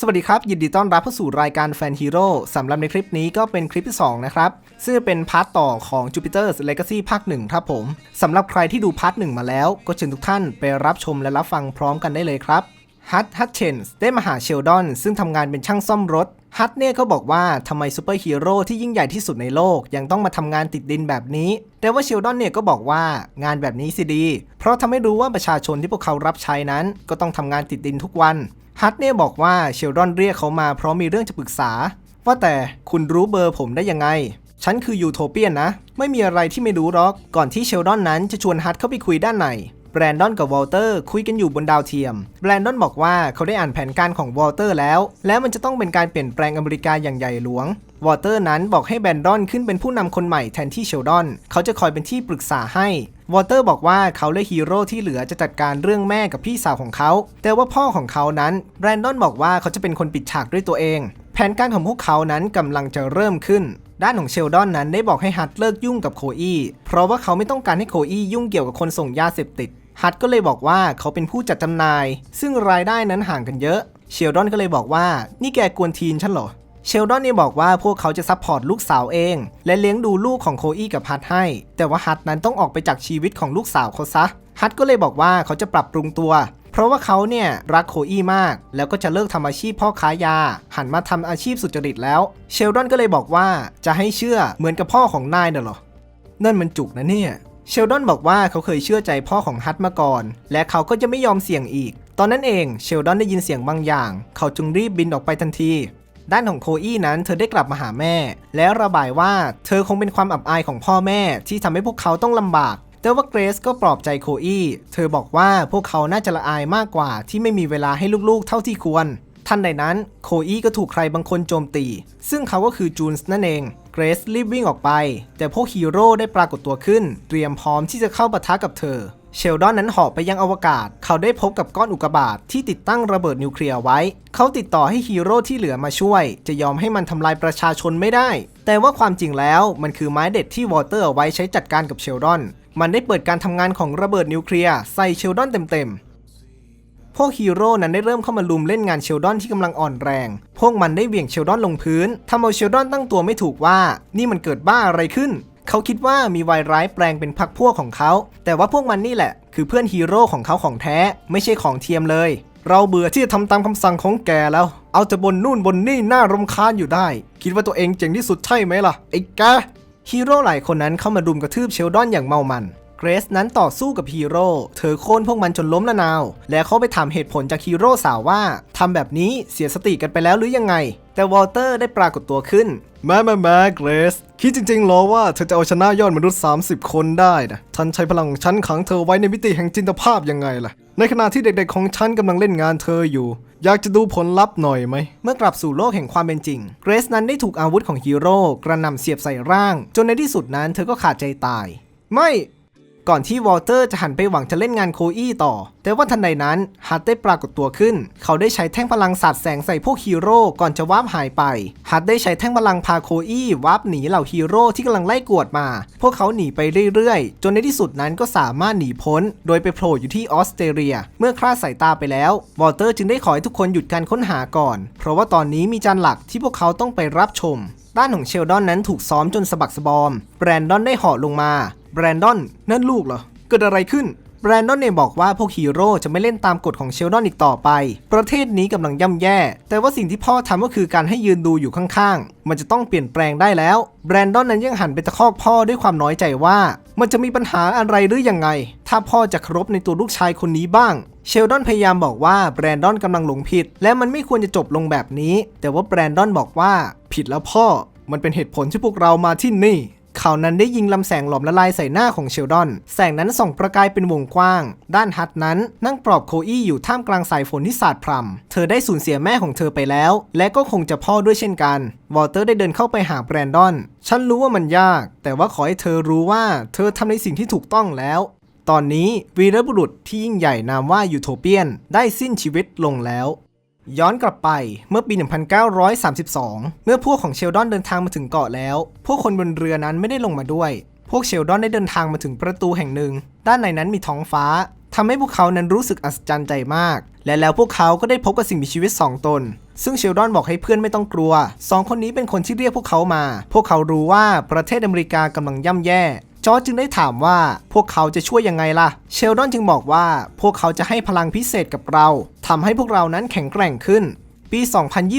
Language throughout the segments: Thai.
สวัสดีครับ ยินดีต้อนรับเข้าสู่รายการแฟนฮีโร่สำหรับในคลิปนี้ก็เป็นคลิปที่ 2 นะครับ ซึ่งเป็นพาร์ทต่อของ Jupiter's Legacy ภาค 1 ครับผมสำหรับใครที่ดูพาร์ท 1 มาแล้ว ก็เชิญทุกท่านไปรับชมและรับฟังพร้อมกันได้เลยครับฮัตฮัตเชนส์ได้มาหาเชลดอน ซึ่งทำงานเป็นช่างซ่อมรถ ฮัตเนี่ยก็บอกว่าทำไมซูเปอร์ฮีโร่ที่ยิ่งใหญ่ที่สุดในโลก ยังต้องมาทำงานติดดินแบบนี้ แต่ว่าเชลดอนเนี่ยก็บอกว่างานแบบนี้สิดี เพราะทำให้รู้ว่าประชาชนที่พวกเขารับใช้นั้น ก็ต้องทำงานติดดินทุกวัน ฮัตเนี่ยบอกว่าเชลดอนเรียกเขามาเพราะมีเรื่องจะปรึกษา ว่าแต่คุณรู้เบอร์ผมได้ยังไง ฉันคือยูโทเปียนนะ ไม่มีอะไรที่ไม่รู้หรอก ก่อนที่เชลดอนนั้นจะชวนฮัตเข้าไปคุยด้านใน แบรนดอนกับวอลเตอร์คุยกันอยู่บนดาวเทียม แบรนดอนบอกว่าเขาได้อ่านแผนการของวอลเตอร์แล้ว และมันจะต้องเป็นการเปลี่ยนแปลงอเมริกาอย่างใหญ่หลวง วอลเตอร์นั้นบอกให้แบรนดอนขึ้นเป็นผู้นำคนใหม่แทนที่เชลดอน เขาจะคอยเป็นที่ปรึกษาให้ วอเตอร์บอกว่าเขาและฮีโร่ที่เหลือจะจัดการเรื่องแม่กับพี่สาวของเขา แต่ว่าพ่อของเขานั้นแบรนดอนบอกว่าเขาจะเป็นคนปิดฉากด้วยตัวเอง แผนการของพวกเขานั้นกำลังจะเริ่มขึ้นด้านของเชลดอนนั้นได้บอกให้ฮัตเลิกยุ่งกับโคอี้ เพราะว่าเขาไม่ต้องการให้โคอี้ยุ่งเกี่ยวกับคนส่งยาเสพติด ฮัตก็เลยบอกว่าเขาเป็นผู้จัดจำหน่าย ซึ่งรายได้นั้นห่างกันเยอะ เชลดอนก็เลยบอกว่า นี่แกกวนทีนฉันเหรอ เชลดอนเนี่ยบอกว่าพวกเขาจะซัพพอร์ตลูกสาวเอง และเลี้ยงดูลูกของโคอี้กับฮัตให้ แต่ว่าฮัตนั้นต้องออกไปจากชีวิตของลูกสาวเขาซะ ฮัตก็เลยบอกว่าเขาจะปรับปรุงตัว เพราะว่าเขาเนี่ยรักโคอี้มาก แล้วก็จะเลิกทำอาชีพพ่อค้ายา หันมาทำอาชีพสุจริตแล้ว เชลดอนก็เลยบอกว่าจะให้เชื่อเหมือนกับพ่อของนายน่ะเหรอ นั่นมันจุกนะเนี่ย เชลดอนบอกว่าเขาเคยเชื่อใจพ่อของฮัตมาก่อน และเขาก็จะไม่ยอมเสี่ยงอีก ตอนนั้นเองเชลดอนได้ยินเสียงบางอย่าง เขาจึงรีบบินออกไปทันที ด้านของโคอี้นั้นเธอได้กลับมาหาแม่ และระบายว่าเธอคงเป็นความอับอายของพ่อแม่ที่ทำให้พวกเขาต้องลำบาก แต่ว่าเกรซก็ปลอบใจโคอี้ เธอบอกว่าพวกเขาน่าจะละอายมากกว่าที่ไม่มีเวลาให้ลูกๆ เท่าที่ควร ทันใดนั้นโคอี้ก็ถูกใครบางคนโจมตี ซึ่งเขาก็คือจูนส์นั่นเอง เกรซรีบวิ่งออกไป แต่พวกฮีโร่ได้ปรากฏตัวขึ้น เตรียมพร้อมที่จะเข้าปะทะกับเธอ เชลดอนนั้นเหาะไปยังอวกาศ เขาได้พบกับก้อนอุกกาบาตที่ติดตั้งระเบิดนิวเคลียร์ไว้ เขาติดต่อให้ฮีโร่ที่เหลือมาช่วย จะยอมให้มันทำลายประชาชนไม่ได้ แต่ว่าความจริงแล้วมันคือไม้เด็ดที่วอเตอร์เอาไว้ใช้จัดการกับเชลดอน มันได้เปิดการทำงานของระเบิดนิวเคลียร์ใส่เชลดอนเต็มๆ พวกฮีโร่นั้นได้เริ่มเข้ามาลุมเล่นงานเชลดอนที่กำลังอ่อนแรง พวกมันได้เหวี่ยงเชลดอนลงพื้นทำเอาเชลดอนตั้งตัวไม่ถูกว่า นี่มันเกิดบ้าอะไรขึ้น เขาคิดว่ามีวายร้ายแปลงเป็นพักพวกของเขา แต่ว่าพวกมันนี่แหละ คือเพื่อนฮีโร่ของเขาของแท้ ไม่ใช่ของเทียมเลย เราเบื่อที่จะทำตามคำสั่งของแกแล้ว เอาแต่บนนู่นบนนี่น่ารำคาญอยู่ได้ คิดว่าตัวเองเจ๋งที่สุดใช่ไหมล่ะไอ้แกฮีโร่หลายคนนั้นเข้ามารุมกระทืบเชลดอนอย่างเมามัน เกรซนั้นต่อสู้กับฮีโร่ เธอโค่นพวกมันจนล้มละนาว และเขาไปถามเหตุผลจากฮีโร่สาวว่าทำแบบนี้เสียสติกันไปแล้วหรือยังไง แต่วอลเตอร์ได้ปรากฏตัวขึ้นแม่แม่แม่เกรซคิดจริงๆหรอว่าเธอจะเอาชนะยอดมนุษย์ 30 คนได้นะฉันใช้พลังของฉันขังเธอไว้ในมิติแห่งจินตภาพยังไงล่ะ ในขณะที่เด็กๆของฉันกำลังเล่นงานเธออยู่ อยากจะดูผลลัพธ์หน่อยไหม เมื่อกลับสู่โลกแห่งความเป็นจริง เกรซนั้นได้ถูกอาวุธของฮีโร่กระหน่ำเสียบใส่ร่าง จนในที่สุดนั้นเธอก็ขาดใจตาย ไม่ ก่อนที่วอลเตอร์จะหันไปหวังจะเล่นงานโคอี้ต่อ แต่ว่าทันใดนั้นฮัตได้ปรากฏตัวขึ้น เขาได้ใช้แท่งพลังสาดแสงใส่พวกฮีโร่ก่อนจะวาร์ปหายไปฮัตได้ใช้แท่งพลังพาโคอี้วาร์ปหนีเหล่าฮีโร่ที่กำลังไล่กวดมา พวกเขาหนีไปเรื่อยๆ จนในที่สุดนั้นก็สามารถหนีพ้น โดยไปโผล่อยู่ที่ออสเตรเลีย เมื่อคลาดสายตาไปแล้ววอลเตอร์จึงได้ขอให้ทุกคนหยุดการค้นหาก่อน เพราะว่าตอนนี้มีจานหลักที่พวกเขาต้องไปรับชมด้านของเชลดอนนั้นถูกซ้อมจนสะบักสะบอม แบรนดอนได้เหาะลงมา แบรนดอนนั่นลูกเหรอ เกิดอะไรขึ้นแบรนดอนเนี่ยบอกว่าพวกฮีโร่จะไม่เล่นตามกฎของเชลดอนอีกต่อไป ประเทศนี้กำลังย่ำแย่ แต่ว่าสิ่งที่พ่อทำก็คือการให้ยืนดูอยู่ข้างๆ มันจะต้องเปลี่ยนแปลงได้แล้ว แบรนดอนนั้นยังหันไปตะคอกพ่อด้วยความน้อยใจว่า มันจะมีปัญหาอะไรหรือยังไง ถ้าพ่อจะครพในตัวลูกชายคนนี้บ้าง เชลดอนพยายามบอกว่าแบรนดอนกำลังหลงผิด และมันไม่ควรจะจบลงแบบนี้ แต่ว่าแบรนดอนบอกว่า ผิดแล้วพ่อ มันเป็นเหตุผลที่พวกเรามาที่นี่ เขานั้นได้ยิงลำแสงหลอมละลายใส่หน้าของเชลดอน แสงนั้นส่องประกายเป็นวงกว้าง ด้านฮัตนั้นนั่งปลอบโคอี้อยู่ท่ามกลางสายฝนที่สาดพรำเธอได้สูญเสียแม่ของเธอไปแล้ว และก็คงจะพ่อด้วยเช่นกัน วอเตอร์ได้เดินเข้าไปหาแบรนดอน ฉันรู้ว่ามันยาก แต่ว่าขอให้เธอรู้ว่าเธอทำในสิ่งที่ถูกต้องแล้วตอนนี้วีรบุรุษที่ยิ่งใหญ่นามว่ายูโทเปียนได้สิ้นชีวิตลงแล้ว ย้อนกลับไปเมื่อปี 1932 เมื่อพวกของเชลดอนเดินทางมาถึงเกาะแล้ว พวกคนบนเรือนั้นไม่ได้ลงมาด้วย พวกเชลดอนได้เดินทางมาถึงประตูแห่งหนึ่ง ด้านในนั้นมีท้องฟ้าทำให้พวกเขานั้นรู้สึกอัศจรรย์ใจมาก และแล้วพวกเขาก็ได้พบกับสิ่งมีชีวิตสองตน ซึ่งเชลดอนบอกให้เพื่อนไม่ต้องกลัวสองคนนี้เป็นคนที่เรียกพวกเขามา พวกเขารู้ว่าประเทศอเมริกากำลังย่ำแย่ จอร์จจึงได้ถามว่าพวกเขาจะช่วยยังไงล่ะ เชลดอนจึงบอกว่าพวกเขาจะให้พลังพิเศษกับเราทำให้พวกเรานั้นแข็งแกร่งขึ้น ปี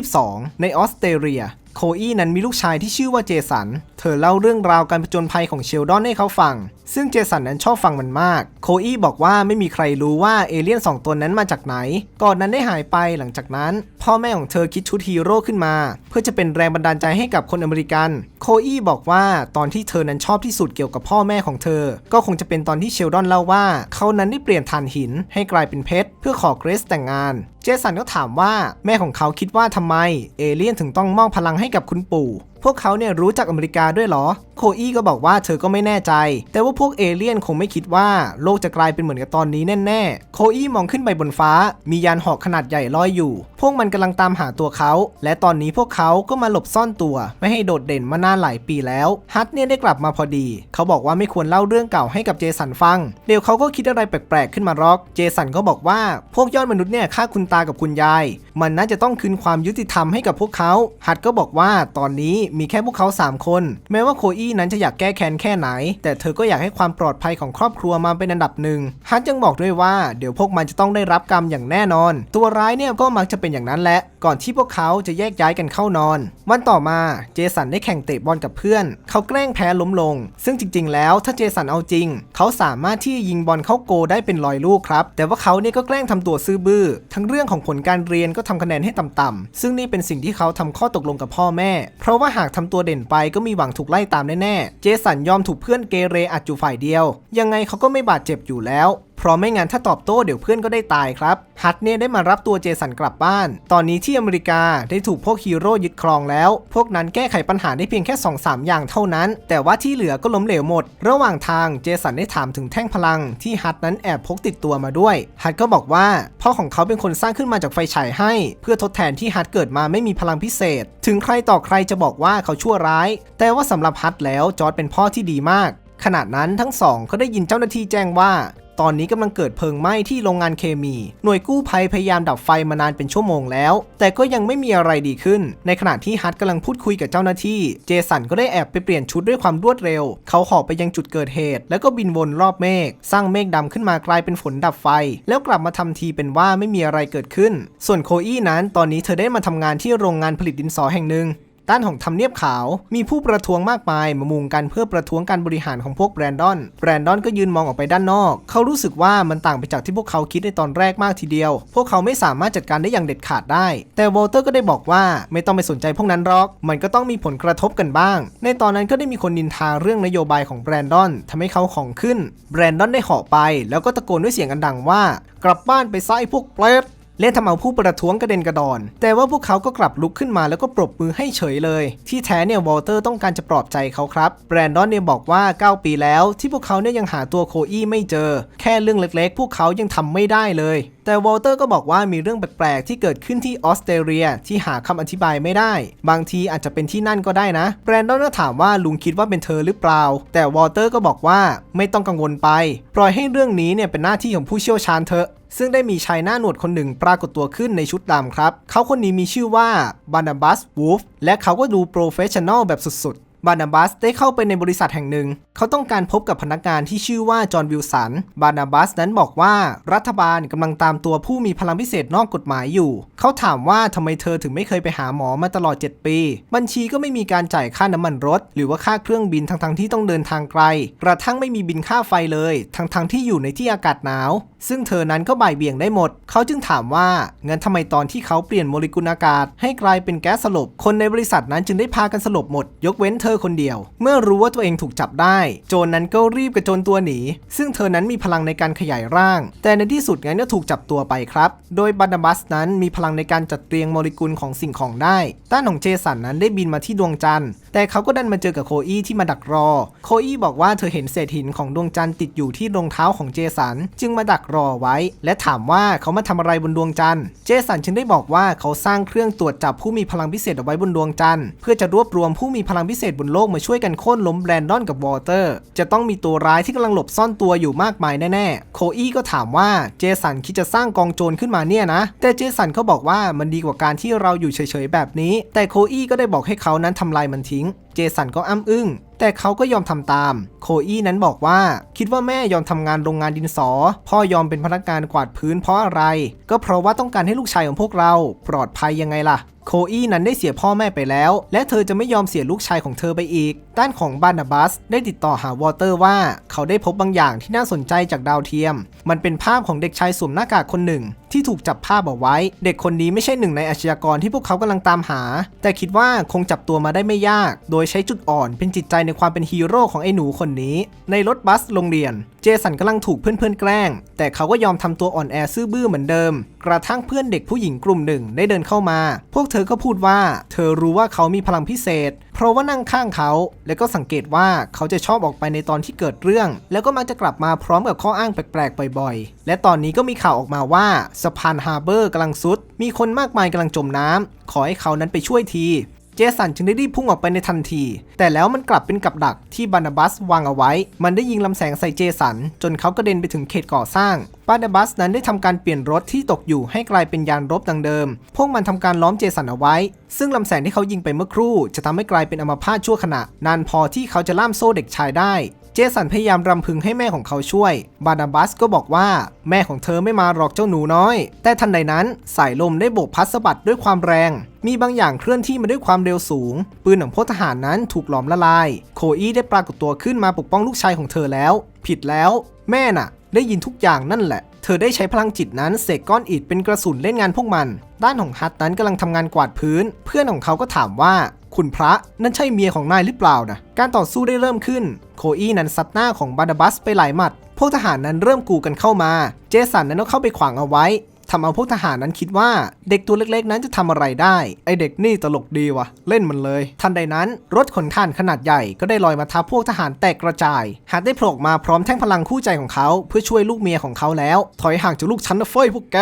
2022 ในออสเตรเลีย โคอี้นั้นมีลูกชายที่ชื่อว่าเจสัน ธอเล่าเรื่องราวการผจญภัยของเชลดอนให้เขาฟัง ซึ่งเจสันนั้นชอบฟังมันมาก โคอี้บอกว่าไม่มีใครรู้ว่าเอเลี่ยนสองตัวนั้นมาจากไหน ก่อนนั้นได้หายไปหลังจากนั้น พ่อแม่ของเธอคิดชุดฮีโร่ขึ้นมา เพื่อจะเป็นแรงบันดาลใจให้กับคนอเมริกัน โคอี้บอกว่าตอนที่เธอนั้นชอบที่สุดเกี่ยวกับพ่อแม่ของเธอ ก็คงจะเป็นตอนที่เชลดอนเล่าว่าเขานั้นได้เปลี่ยนถ่านหินให้กลายเป็นเพชรเพื่อขอเกรซแต่งงานเจสันก็ถามว่าแม่ของเขาคิดว่าทำไม เอเลี่ยนถึงต้องมอบพลังให้กับคุณปู่ พวกเขาเนี่ยรู้จักอเมริกาด้วยเหรอ โคอี้ก็บอกว่าเธอก็ไม่แน่ใจ แต่ว่าพวกเอเลี่ยนคงไม่คิดว่าโลกจะกลายเป็นเหมือนกับตอนนี้แน่ๆ โคอี้มองขึ้นไปบนฟ้า มียานหอกขนาดใหญ่ลอยอยู่ พวกมันกำลังตามหาตัวเขา และตอนนี้พวกเขาก็มาหลบซ่อนตัว ไม่ให้โดดเด่นมานานหลายปีแล้ว ฮัตเนี่ยได้กลับมาพอดี เขาบอกว่าไม่ควรเล่าเรื่องเก่าให้กับเจสันฟัง เดี๋ยวเขาก็คิดอะไรแปลกๆขึ้นมาร็อก เจสันก็บอกว่าพวกยอดมนุษย์เนี่ยฆ่าคุณตากับคุณยาย มันน่าจะต้องคืนความยุติธรรมให้กับพวกเขา ฮัตก็บอกว่าตอนนี้มีแค่พวกเขา 3 คน แม้ว่าโคอี้นั้นจะอยากแก้แค้นแค่ไหน แต่เธอก็อยากให้ความปลอดภัยของครอบครัวมาเป็นอันดับหนึ่งฮัตยังบอกด้วยว่าเดี๋ยวพวกมันจะต้องได้รับกรรมอย่างแน่นอน ตัวร้ายเนี่ยก็มักจะเป็นอย่างนั้นแหละก่อนที่พวกเขาจะแยกย้ายกันเข้านอน วันต่อมาเจสันได้แข่งเตะบอลกับเพื่อน เขาแกล้งแพ้ล้มลง ซึ่งจริง ๆ แล้วถ้าเจสันเอาจริง เขาสามารถที่ยิงบอลเข้าโกได้เป็นร้อยลูกครับ แต่ว่าเขาเนี่ยก็แกล้งทำตัวซื่อบื้อ ทั้งเรื่องของผลการเรียนก็ทำคะแนนให้ต่ำๆซึ่งนี่เป็นสิ่งที่เขาทำข้อตกลงกับพ่อแม่ เพราะว่าหากทำตัวเด่นไปก็มีหวังถูกไล่ตามแน่ๆ เจสันยอมถูกเพื่อนเกเรอัดอยู่ฝ่ายเดียว ยังไงเขาก็ไม่บาดเจ็บอยู่แล้ว เพราะไม่งั้นถ้าตอบโต้เดี๋ยวเพื่อนก็ได้ตายครับ ฮัตเนี่ยได้มารับตัวเจสันกลับบ้าน ตอนนี้ที่อเมริกาได้ถูกพวกฮีโร่ยึดครองแล้ว พวกนั้นแก้ไขปัญหาได้เพียงแค่ 2-3 อย่างเท่านั้น แต่ว่าที่เหลือก็ล้มเหลวหมด ระหว่างทางเจสันได้ถามถึงแท่งพลังที่ฮัตนั้นแอบพกติดตัวมาด้วย ฮัตก็บอกว่าพ่อของเขาเป็นคนสร้างขึ้นมาจากไฟฉายให้ เพื่อทดแทนที่ฮัตเกิดมาไม่มีพลังพิเศษ ถึงใครต่อใครจะบอกว่าเขาชั่วร้าย แต่ว่าสำหรับฮัตแล้วจอร์ดเป็นพ่อที่ดีมากขณะนั้นทั้งสองก็ได้ยินเจ้าหน้าที่แจ้งว่า ตอนนี้กำลังเกิดเพลิงไหม้ที่โรงงานเคมี หน่วยกู้ภัยพยายามดับไฟมานานเป็นชั่วโมงแล้ว แต่ก็ยังไม่มีอะไรดีขึ้น ในขณะที่ฮัตกำลังพูดคุยกับเจ้าหน้าที่ เจสันก็ได้แอบไปเปลี่ยนชุดด้วยความรวดเร็ว เขาหอบไปยังจุดเกิดเหตุ แล้วก็บินวนรอบเมฆสร้างเมฆดำขึ้นมากลายเป็นฝนดับไฟ แล้วกลับมาทำทีเป็นว่าไม่มีอะไรเกิดขึ้น ส่วนโคอี้นั้นตอนนี้เธอได้มาทำงานที่โรงงานผลิตดินสอแห่งหนึ่ง ด้านของทำเนียบขาว มีผู้ประท้วงมากมายมามุงกันเพื่อประท้วงการบริหารของพวกแบรนดอน แบรนดอนก็ยืนมองออกไปด้านนอก เขารู้สึกว่ามันต่างไปจากที่พวกเขาคิดในตอนแรกมากทีเดียว พวกเขาไม่สามารถจัดการได้อย่างเด็ดขาดได้ แต่วอลเตอร์ก็ได้บอกว่าไม่ต้องไปสนใจพวกนั้นหรอก มันก็ต้องมีผลกระทบกันบ้าง ในตอนนั้นก็ได้มีคนนินทาเรื่องนโยบายของแบรนดอนทำให้เขาของขึ้น แบรนดอนได้หาะไป แล้วก็ตะโกนด้วยเสียงอันดังว่า กลับบ้านไปไอ้พวกเปรต เล่นทำเอาผู้ประท้วงกระเด็นกระดอน แต่ว่าพวกเขาก็กลับลุกขึ้นมาแล้วก็ปรบมือให้เฉยเลย ที่แท้เนี่ยวอลเตอร์ต้องการจะปลอบใจเขาครับ แบรนดอนเนี่ยบอกว่า 9 ปีแล้วที่พวกเขาเนี่ยยังหาตัวโคอี้ไม่เจอ แค่เรื่องเล็กๆ พวกเขายังทำไม่ได้เลย แต่วอลเตอร์ก็บอกว่ามีเรื่องแปลกๆที่เกิดขึ้นที่ออสเตรเลียที่หาคำอธิบายไม่ได้ บางทีอาจจะเป็นที่นั่นก็ได้นะ แบรนดอนก็ถามว่าลุงคิดว่าเป็นเธอหรือเปล่า แต่วอลเตอร์ก็บอกว่าไม่ต้องกังวลไป ปล่อยให้เรื่องนี้เนี่ยเป็นหน้าที่ของผู้เชี่ยวชาญเถอะ ซึ่งได้มีชายหน้าหนวดคนหนึ่งปรากฏตัวขึ้นในชุดดำครับ เขาคนนี้มีชื่อว่าบานาบัสวูฟและเขาก็ดูโปรเฟชชั่นอลแบบสุดๆ บานาบัสได้เข้าไปในบริษัทแห่งหนึ่ง เขาต้องการพบกับพนักงานที่ชื่อว่าจอห์นวิลสัน บานาบัสนั้นบอกว่ารัฐบาลกำลังตามตัวผู้มีพลังพิเศษนอกกฎหมายอยู่ เขาถามว่าทำไมเธอถึงไม่เคยไปหาหมอมาตลอด 7 ปี บัญชีก็ไม่มีการจ่ายค่าน้ำมันรถ หรือว่าค่าเครื่องบินทั้งๆที่ต้องเดินทางไกล กระทั่งไม่มีบินค่าไฟเลย ทั้งๆที่อยู่ในที่อากาศหนาว ซึ่งเธอนั้นก็บ่ายเบี่ยงได้หมด เขาจึงถามว่างั้นทำไมตอนที่เขาเปลี่ยนโมเลกุลอากาศ ให้กลายเป็นแก๊สสลบ คนในบริษัทนั้นจึงได้พากันสลบหมด ยกเว้นเธอคนเดียว เมื่อรู้ว่าตัวเองถูกจับได้ โจรนั้นก็รีบกระโจนตัวหนี ซึ่งเธอนั้นมีพลังในการขยายร่าง แต่ในที่สุดงั้นก็ถูกจับตัวไปครับ โดยบานดาบัสนั้นมีพลังในการจัดเรียงโมเลกุลของสิ่งของได้ ต้านของเจสันนั้นได้บินมาที่ดวงจันทร์ แต่เขาก็ดันมาเจอกับโคอี้ที่มาดักรอ โคอี้บอกว่าเธอเห็นเศษหินของดวงจันทร์ติดอยู่ที่รองเท้าของเจสัน จึงมาดักรอไว้ และถามว่าเขามาทำอะไรบนดวงจันทร์ เจสันจึงได้บอกว่าเขาสร้างเครื่องตรวจจับผู้มีพลังพิเศษเอาไว้บนดวงจันทร์เพื่อจะรวบรวมผู้มีพลังพิเศษบนโลกมาช่วยกันโค่นล้มแบรนดอนกับวอเตอร์ จะต้องมีตัวร้ายที่กำลังหลบซ่อนตัวอยู่มากมายแน่ๆ โคอี้ก็ถามว่าเจสันคิดจะสร้างกองโจรขึ้นมาเนี่ยนะ แต่เจสันเขาบอกว่ามันดีกว่าการที่เราอยู่เฉยๆแบบนี้ แต่โคอี้ก็ได้บอกให้เขานั้นทำลายมันทิ้งเจสันก็อ้ำอึ้งแต่เขาก็ยอมทำตาม โคอี้นั้นบอกว่า คิดว่าแม่ยอมทำงานโรงงานดินสอ พ่อยอมเป็นพนักงานกวาดพื้นเพราะอะไร ก็เพราะว่าต้องการให้ลูกชายของพวกเรา ปลอดภัยยังไงล่ะ โคอี้นั้นได้เสียพ่อแม่ไปแล้ว และเธอจะไม่ยอมเสียลูกชายของเธอไปอีก ด้านของบานาบัสได้ติดต่อหาวอเตอร์ว่า เขาได้พบบางอย่างที่น่าสนใจจากดาวเทียม มันเป็นภาพของเด็กชายสวมหน้ากากคนหนึ่ง ที่ถูกจับภาพเอาไว้ เด็กคนนี้ไม่ใช่หนึ่งในอาชญากรที่พวกเขากำลังตามหา แต่คิดว่าคงจับตัวมาได้ไม่ยาก โดยใช้จุดอ่อนเป็นจิตใจในความเป็นฮีโร่ของไอ้หนูคนนี้ ในรถบัสโรงเรียน เจสันกำลังถูกเพื่อนๆแกล้ง แต่เขาก็ยอมทำตัวอ่อนแอซื่อบื้อเหมือนเดิม กระทั่งเพื่อนเด็กผู้หญิงกลุ่มหนึ่งได้เดินเข้ามา พวกเธอก็พูดว่า เธอรู้ว่าเขามีพลังพิเศษ เพราะว่านั่งข้างเขา แล้วก็สังเกตว่าเขาจะชอบออกไปในตอนที่เกิดเรื่อง แล้วก็มักจะกลับมาพร้อมกับข้ออ้างแปลกๆบ่อยๆ และตอนนี้ก็มีข่าวออกมาว่าสะพานฮาร์เบอร์กำลังซุด มีคนมากมายกำลังจมน้ำขอให้เขานั้นไปช่วยที เจสันจึงได้รีบพุ่งออกไปในทันที แต่แล้วมันกลับเป็นกับดักที่บานาบัสวางเอาไว้ มันได้ยิงลำแสงใส่เจสัน จนเขากระเด็นไปถึงเขตก่อสร้างบานาบัสนั้นได้ทำการเปลี่ยนรถที่ตกอยู่ให้กลายเป็นยานรบดังเดิม พวกมันทำการล้อมเจสันเอาไว้ ซึ่งลำแสงที่เขายิงไปเมื่อครู่ จะทำให้กลายเป็นอัมพาตชั่วขณะ นานพอที่เขาจะล่ามโซ่เด็กชายได้ เจสันพยายามรำพึงให้แม่ของเขาช่วย บานาบัสก็บอกว่า แม่ของเธอไม่มาหรอกเจ้าหนูน้อย แต่ทันใดนั้นสายลมได้โบกพัดสะบัดด้วยความแรง มีบางอย่างเคลื่อนที่มาด้วยความเร็วสูง ปืนของพลทหารนั้นถูกหลอมละลาย โคอี้ได้ปรากฏตัวขึ้นมาปกป้องลูกชายของเธอแล้ว ผิดแล้ว แม่น่ะ ได้ยินทุกอย่างนั่นแหละ เธอได้ใช้พลังจิตนั้นเสกก้อนอิฐเป็นกระสุนเล่นงานพวกมัน ด้านของฮัตนั้นกำลังทำงานกวาดพื้น เพื่อนของเขาก็ถามว่า คุณพระนั่นใช่เมียของนายหรือเปล่านะการต่อสู้ได้เริ่มขึ้น โคอี้นั้นซัดหน้าของบานาบัสไปหลายหมัด พวกทหารนั้นเริ่มกูกันเข้ามา เจสันนั้นก็เข้าไปขวางเอาไว้ทำเอาพวกทหารนั้นคิดว่าเด็กตัวเล็กๆ นั้นจะทำอะไรได้ ไอเด็กนี่ตลกดีวะเล่นมันเลย ทันใดนั้นรถขนถ่านขนาดใหญ่ก็ได้ลอยมาทับพวกทหารแตกกระจายฮัตได้โผล่มาพร้อมแท่งพลังคู่ใจของเขา เพื่อช่วยลูกเมียของเขาแล้ว ถอยห่างจากลูกฉันนะเฟ้ยพวกแก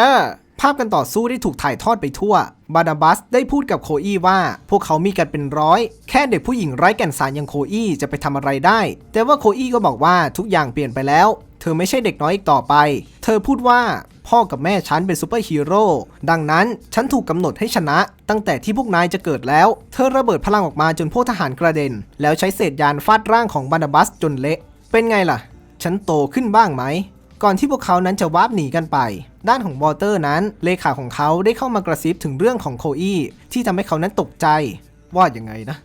ภาพกันต่อสู้ได้ถูกถ่ายทอดไปทั่ว บานาบัสได้พูดกับโคอี้ว่า พวกเขามีกันเป็นร้อย แค่เด็กผู้หญิงไร้แก่นสารอย่างโคอี้จะไปทำอะไรได้ แต่ว่าโคอี้ก็บอกว่าทุกอย่างเปลี่ยนไปแล้ว เธอไม่ใช่เด็กน้อยอีกต่อไป เธอพูดว่าพ่อกับแม่ฉันเป็นซูเปอร์ฮีโร่ ดังนั้นฉันถูกกำหนดให้ชนะ ตั้งแต่ที่พวกนายจะเกิดแล้ว เธอระเบิดพลังออกมาจนพวกทหารกระเด็น แล้วใช้เศษยานฟาดร่างของบานาบัสจนเละ เป็นไงล่ะ ฉันโตขึ้นบ้างไหม ก่อนที่พวกเขานั้นจะวาร์ปหนีกันไป ด้านของวอเตอร์นั้น เลขาของเขาได้เข้ามากระซิบถึงเรื่องของโคอี้ที่ทำให้เขานั้นตกใจ ว่าอย่างไงนะ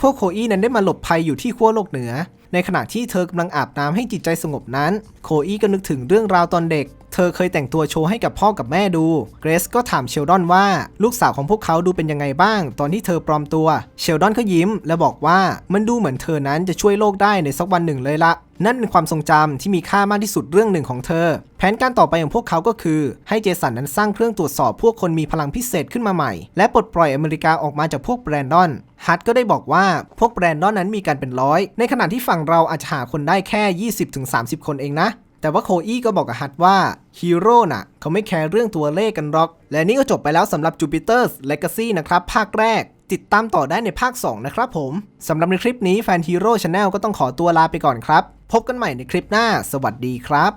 พวกโคอี้นั้นได้มาหลบภัยอยู่ที่ขั้วโลกเหนือ ในขณะที่เธอกำลังอาบน้ำให้จิตใจสงบนั้น โคอี้ก็นึกถึงเรื่องราวตอนเด็ก เธอเคยแต่งตัวโชว์ให้กับพ่อกับแม่ดู เกรซก็ถามเชลดอนว่า ลูกสาวของพวกเขาดูเป็นยังไงบ้าง ตอนที่เธอปลอมตัว เชลดอนก็ยิ้ม และบอกว่ามันดูเหมือนเธอนั้นจะช่วยโลกได้ในสักวันหนึ่งเลยละนั่นเป็นความทรงจำที่มีค่ามากที่สุดเรื่องหนึ่งของเธอ แผนการต่อไปของพวกเขาก็คือ ให้เจสันนั้นสร้างเครื่องตรวจสอบพวกคนมีพลังพิเศษขึ้นมาใหม่ และปลดปล่อยอเมริกาออกมาจากพวกแบรนดอนฮัตก็ได้บอกว่าพวกแบรนดอนนั้นมีกันเป็นร้อย ในขณะที่ฝั่งเราอาจจะหาคนได้แค่ 20-30 คนเองนะ แต่ว่าโคอี้ก็บอกกับฮัตว่าฮีโร่น่ะ เขาไม่แคร์เรื่องตัวเลขกันหรอก และนี่ก็จบไปแล้วสำหรับ Jupiter's Legacy นะครับ ภาคแรก ติดตามต่อได้ในภาค 2 นะครับผม สำหรับในคลิปนี้แฟนฮีโร่ชาแนลก็ต้องขอตัวลาไปก่อนครับ พบกันใหม่ในคลิปหน้า สวัสดีครับ